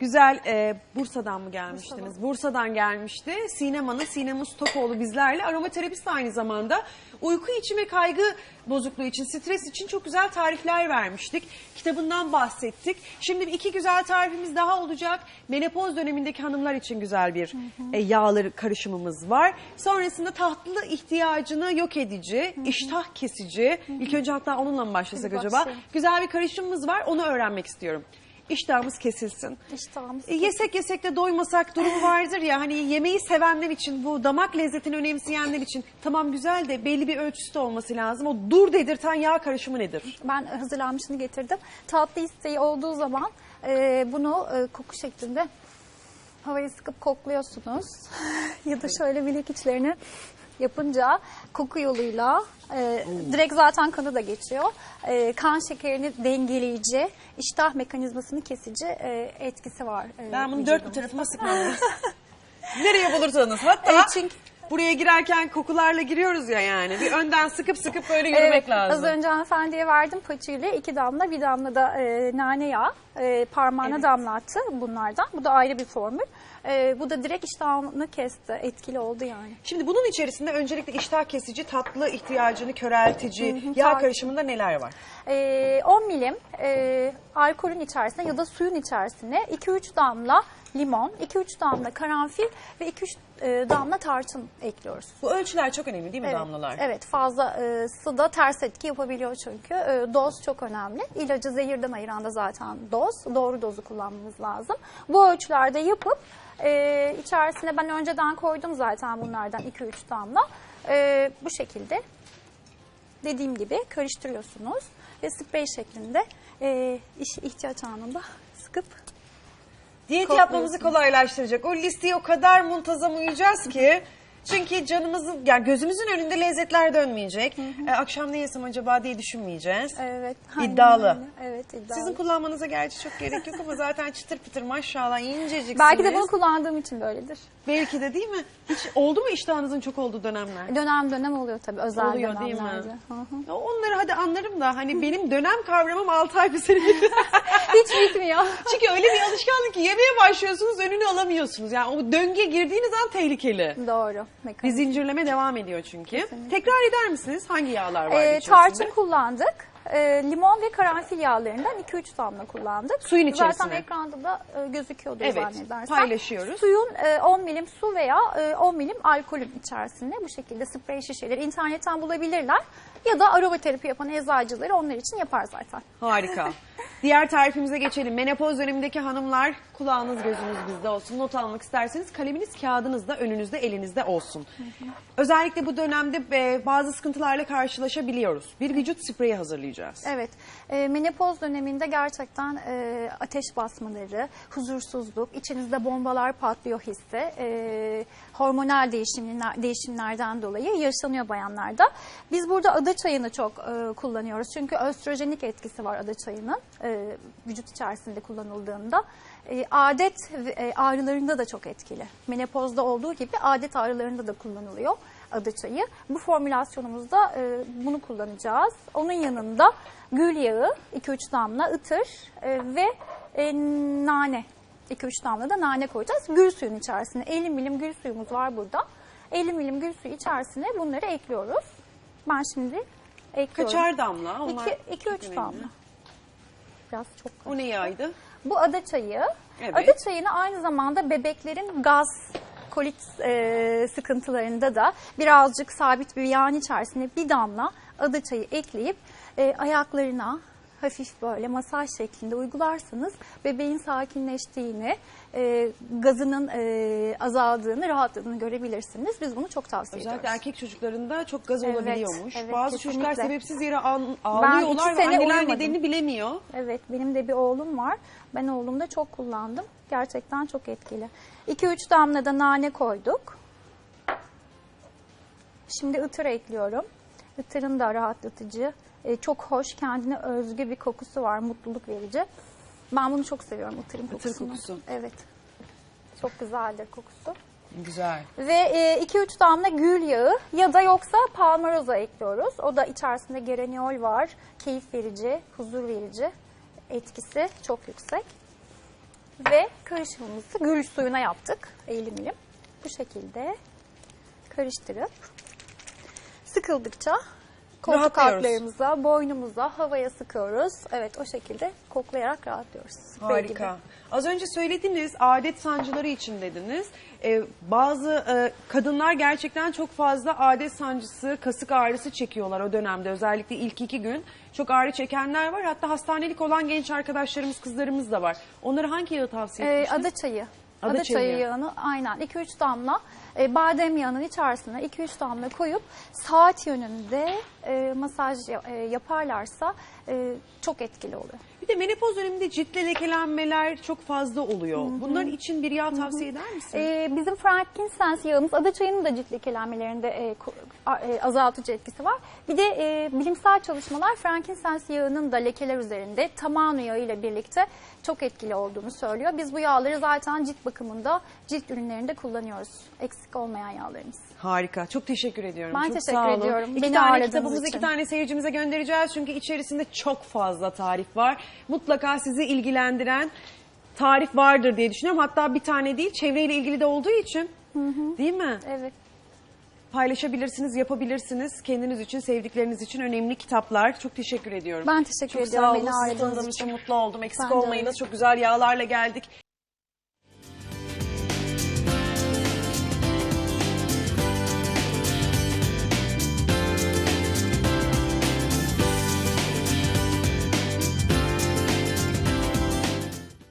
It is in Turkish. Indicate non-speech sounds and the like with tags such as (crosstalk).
güzel e, Bursa'dan mı gelmiştiniz? Bursa'dan gelmişti. Sinem Hanım, Sinem Ustakoğlu bizlerle. Aromaterapist aynı zamanda. Uyku için ve kaygı bozukluğu için, stres için çok güzel tarifler vermiştik. Kitabından bahsettik. Şimdi iki güzel tarifimiz daha olacak. Menopoz dönemindeki hanımlar için güzel bir e, yağları karışımımız var. Sonrasında tatlı ihtiyacını yok edici, iştah kesici. İlk önce hatta onunla mı başlasak acaba? Güzel bir karışımımız var. Onu öğrenmek istiyorum. İştahımız kesilsin. İştahımız E, yesek yesek de doymasak durumu vardır ya hani yemeği sevenler için bu damak lezzetini önemseyenler için tamam güzel de belli bir ölçüsü de olması lazım. O dur dedirten yağ karışımı nedir? Ben hazırlanmışını getirdim. Tatlı isteği olduğu zaman e, bunu e, koku şeklinde havayı sıkıp kokluyorsunuz. (laughs) ya da şöyle bilek içlerini yapınca koku yoluyla e, direkt zaten kanı da geçiyor. E, kan şekerini dengeleyici, iştah mekanizmasını kesici e, etkisi var. e, Ben bunu dört bir vücudumuzda. tarafıma sıkmalıyım. (laughs) Nereye bulursanız hatta Evet, çünkü- buraya girerken kokularla giriyoruz ya yani. Bir önden sıkıp sıkıp böyle yürümek Evet, lazım. Az önce hanımefendiye verdim paçıyla iki damla bir damla da e, nane yağı e, parmağına Evet. damlattı bunlardan. Bu da ayrı bir formül. E, bu da direkt iştahını kesti. Etkili oldu yani. Şimdi bunun içerisinde öncelikle iştah kesici, tatlı ihtiyacını köreltici, Hı hı, yağ karışımında neler var? E, 10 milim e, alkolün içerisine ya da suyun içerisine 2-3 damla limon, 2-3 damla karanfil ve 2-3 e, damla tarçın ekliyoruz. Bu ölçüler çok önemli değil mi Evet, damlalar? Evet fazla e, da ters etki yapabiliyor çünkü. E, doz çok önemli. İlacı zehirden ayıran da zaten doz. Doğru dozu kullanmamız lazım. Bu ölçülerde yapıp e, içerisine ben önceden koydum zaten bunlardan 2-3 damla. E, bu şekilde dediğim gibi karıştırıyorsunuz. Ve sprey şeklinde e, ihtiyaç anında sıkıp Diyet yapmamızı kolaylaştıracak. O listeye o kadar muntazam uyacağız ki. Çünkü canımızın, yani gözümüzün önünde lezzetler dönmeyecek. E, akşam ne yesem acaba diye düşünmeyeceğiz. evet. aynen İddialı. öyle. Evet iddialı. Sizin kullanmanıza gerçi çok gerek yok ama zaten çıtır pıtır maşallah inceciksiniz. Belki de bunu kullandığım için böyledir. Belki de değil mi? Hiç oldu mu iştahınızın çok olduğu dönemler? Dönem dönem oluyor tabii özel Oluyor değil mi? dönemlerde. Hı hı. Onları hadi anlarım da hani benim dönem kavramım 6 ay bir sene (laughs) Hiç bitmiyor. Çünkü öyle bir alışkanlık ki yemeye başlıyorsunuz önünü alamıyorsunuz. Yani o döngüye girdiğiniz an tehlikeli. Doğru. Bir zincirleme devam ediyor çünkü. Tekrar eder misiniz? Hangi yağlar var Ee, içerisinde? tarçın kullandık. Ee, limon ve karanfil yağlarından 2-3 damla kullandık. Suyun içerisine. Zaten ekranda da e, gözüküyordu Evet, zannedersem. paylaşıyoruz. Suyun e, 10 milim su veya e, 10 milim alkolün içerisinde bu şekilde sprey şişeleri internetten bulabilirler. Ya da aromaterapi yapan eczacıları onlar için yapar zaten. Harika. (laughs) Diğer tarifimize geçelim. Menopoz dönemindeki hanımlar kulağınız gözünüz bizde olsun. Not almak isterseniz kaleminiz kağıdınız da önünüzde elinizde olsun. Özellikle bu dönemde e, bazı sıkıntılarla karşılaşabiliyoruz. Bir vücut spreyi hazırlayacağız. Evet, e, menopoz döneminde gerçekten e, ateş basmaları, huzursuzluk, içinizde bombalar patlıyor hissi, e, hormonal değişimler, değişimlerden dolayı yaşanıyor bayanlarda. Biz burada ada çayını çok e, kullanıyoruz çünkü östrojenik etkisi var ada çayının e, vücut içerisinde kullanıldığında. E, adet e, ağrılarında da çok etkili. Menopozda olduğu gibi adet ağrılarında da kullanılıyor adı çayı. Bu formülasyonumuzda e, bunu kullanacağız. Onun yanında gül yağı 2-3 damla, ıtır e, ve e, nane 2-3 damla da nane koyacağız. Gül suyun içerisine 50 milim gül suyumuz var burada. 50 milim gül suyu içerisine bunları ekliyoruz. Ben şimdi ekliyorum. Kaçar damla? Onlar 2-3 çok önemli. damla. Biraz çok O ne yağıydı? Bu ada çayı. Evet. Ada çayını aynı zamanda bebeklerin gaz, kolit e, sıkıntılarında da birazcık sabit bir yağın içerisine bir damla ada çayı ekleyip e, ayaklarına hafif böyle masaj şeklinde uygularsanız bebeğin sakinleştiğini, e, gazının e, azaldığını, rahatladığını görebilirsiniz. Biz bunu çok tavsiye Özellikle ediyoruz. erkek çocuklarında çok gaz Evet, olabiliyormuş. evet, Bazı çocuklar kesinlikle. sebepsiz yere ağ- ağlıyorlar ve anneler uyumadım. nedenini bilemiyor. Evet benim de bir oğlum var. Ben oğlumda çok kullandım. Gerçekten çok etkili. 2-3 damla da nane koyduk. Şimdi ıtır ekliyorum. Itırın da rahatlatıcı. e, çok hoş kendine özgü bir kokusu var. Mutluluk verici. Ben bunu çok seviyorum ıtırın kokusunu. kokusu. Evet. Çok güzeldir kokusu. Güzel. Ve e, 2-3 damla gül yağı ya da yoksa palmaroza ekliyoruz. O da içerisinde geraniol var. Keyif verici, huzur verici etkisi çok yüksek. Ve karışımımızı gül suyuna yaptık. Elim. Bu şekilde karıştırıp sıkıldıkça koltuk Rahatlıyoruz. altlarımıza, boynumuza havaya sıkıyoruz. Evet o şekilde koklayarak rahatlıyoruz. Sprey gibi. Harika. Az önce söylediniz adet sancıları için dediniz. Ee, bazı e, kadınlar gerçekten çok fazla adet sancısı, kasık ağrısı çekiyorlar o dönemde. Özellikle ilk iki gün çok ağrı çekenler var. Hatta hastanelik olan genç arkadaşlarımız, kızlarımız da var. Onlara hangi yağı tavsiye Ee, etmiştiniz? ada çayı. Ada çayı yağını aynen 2-3 damla e, badem yağının içerisine 2-3 damla koyup saat yönünde e, masaj e, yaparlarsa e, çok etkili oluyor. Bir de menopoz döneminde ciltte lekelenmeler çok fazla oluyor. Bunların için bir yağ tavsiye eder misin? E, bizim frankincense yağımız ada çayının da cilt lekelenmelerinde e, e, azaltıcı etkisi var. Bir de e, bilimsel çalışmalar frankincense yağının da lekeler üzerinde tamanu yağı ile birlikte çok etkili olduğunu söylüyor. Biz bu yağları zaten cilt bakımında, cilt ürünlerinde kullanıyoruz. Eksik olmayan yağlarımız. Harika. Çok teşekkür ediyorum. Ben çok teşekkür sağ olun. ediyorum. İki Beni tane kitabımızı için. iki tane seyircimize göndereceğiz. Çünkü içerisinde çok fazla tarif var. Mutlaka sizi ilgilendiren tarif vardır diye düşünüyorum. Hatta bir tane değil, çevreyle ilgili de olduğu için. Değil mi? Evet. Paylaşabilirsiniz, yapabilirsiniz. Kendiniz için, sevdikleriniz için önemli kitaplar. Çok teşekkür ediyorum. Ben teşekkür çok ediyorum Sağ beni olun. Sizi tanıdığım için. mutlu oldum. Eksik Ben olmayınız. Çok güzel yağlarla geldik.